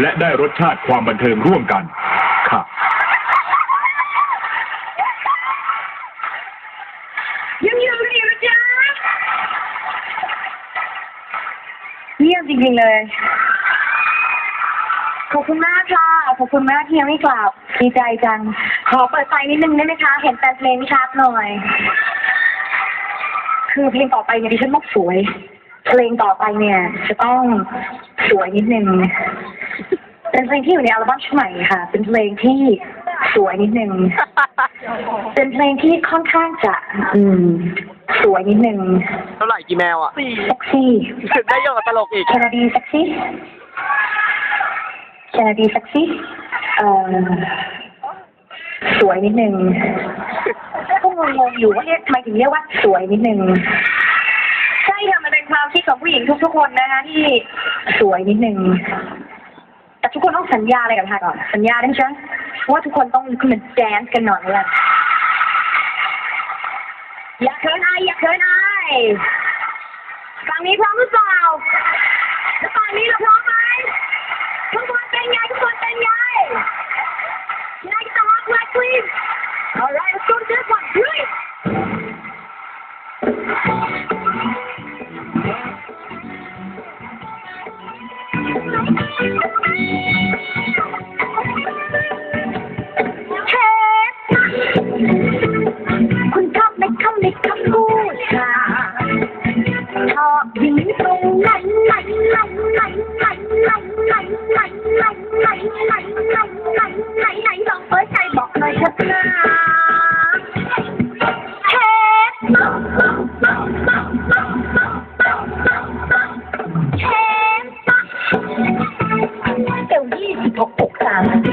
และได้รสชาติความบันเทิงร่วมกัน ค่ะ ยังอยู่กันอยู่นะจ๊ะเยี่ยมจริงๆเลย ขอบคุณมากค่ะ ขอบคุณมากที่ยังไม่กลับ ดีใจจัง ขอเปิดไฟนิดนึงได้ไหมคะ เห็นแต่เพลงชัดหน่อย คือเพลงต่อไปเนี่ยดิฉันบอกสวย เพลงต่อไปเนี่ย จะต้องสวยนิดนึง เป็นเพลงที่อยู่ในอัลบั้มชุดใหม่ค่ะ เป็นเพลงที่สวยนิดนึง เป็นเพลงที่ค่อนข้างจะ อืม สวยนิดนึงเท่าไหร่กี่แมวอะเซ็กซี่ได้เยอะกว่าตลกอีกแคนาดีเซ็กซี่แคนาดีเซ็กซี่เอ่อสวยนิดนึงก็งงๆอยู่ว่าเอ๊ะทำไมถึงเรียกว่าสวยนิดนึงใช่ค่ะมันเป็นความคิดของผู้หญิงทุกๆคนนะคะที่สวยนิดนึง แต่ทุกคนต้องสัญญาอะไรกับทาก่อน สัญญาได้ไหมจ๊ะว่าทุกคนต้องลุกขึ้นมาแดนซ์กันหน่อยเลยอย่าเขินอายอย่าเขินอายฝั่งนี้พร้อมหรือเปล่าแล้วฝั่งนี้เราพร้อมไหมทุกคนเป็นไงทุกคนเป็นไงยังไงก็ต้องรัก like please alright let's go to this one great เท